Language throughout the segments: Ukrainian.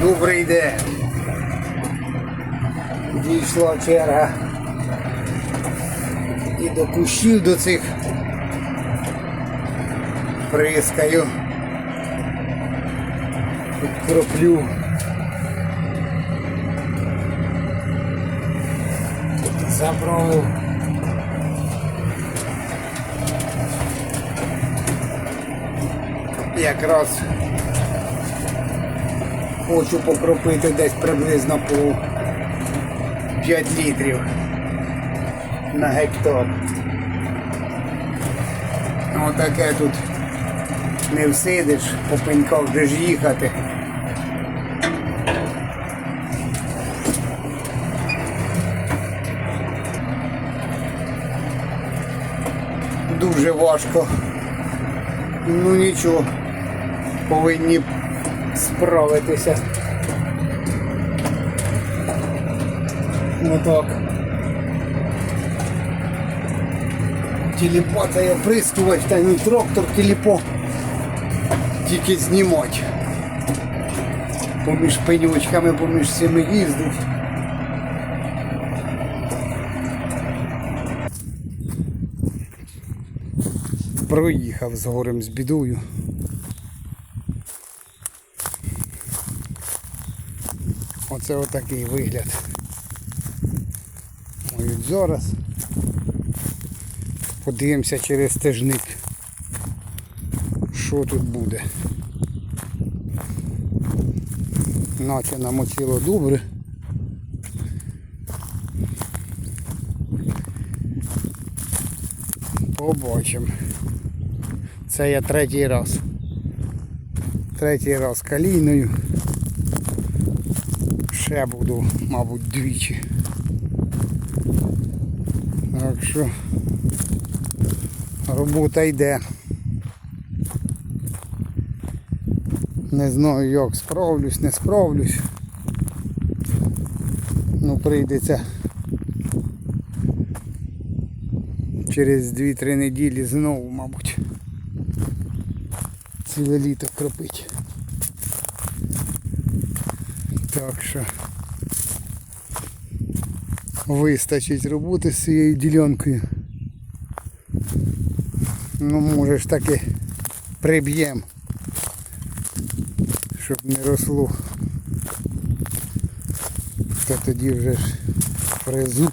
Добрий день. Дійшла черга. І до кущів до цих прискаю. Підкроплю. Забрав. Якраз хочу покропити десь приблизно по 5 літрів на гектар. Отаке тут не всидиш, по пеньках де ж їхати. Дуже важко. Ну нічого, повинні справитися. Отак. Я оприскувач, та не трактор телепо. Тільки знімати. Поміж пенючками, поміж цими їздить. Проїхав з горем з бідою. Оце отакий вигляд. Ой, зараз. Подивимося через стежник. Що тут буде? Наче намочило добре. Побачимо. Це я третій раз. Третій раз калійною. Ще буду, мабуть, двічі. Так що робота йде. Не знаю як справлюсь, не справлюсь. Ну прийдеться через 2-3 неділі знову, мабуть. Ціле літо кропить. Так що вистачить роботи з цією ділянкою. Ну може ж таки приб'єм, щоб не росло. Та тоді вже ж фрезу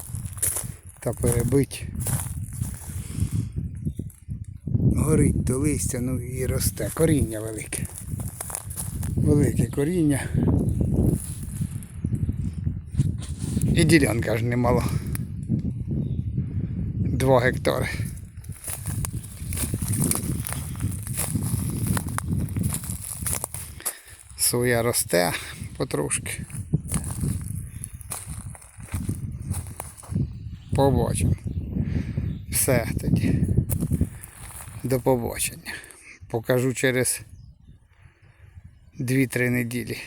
та перебить. Горить то листя, ну і росте. Коріння велике. Велике коріння. І ділянка ж немало. Два гектари. Соя росте потрошки. Побачимо. Все тоді. До побачення. Покажу через 2-3 неділі.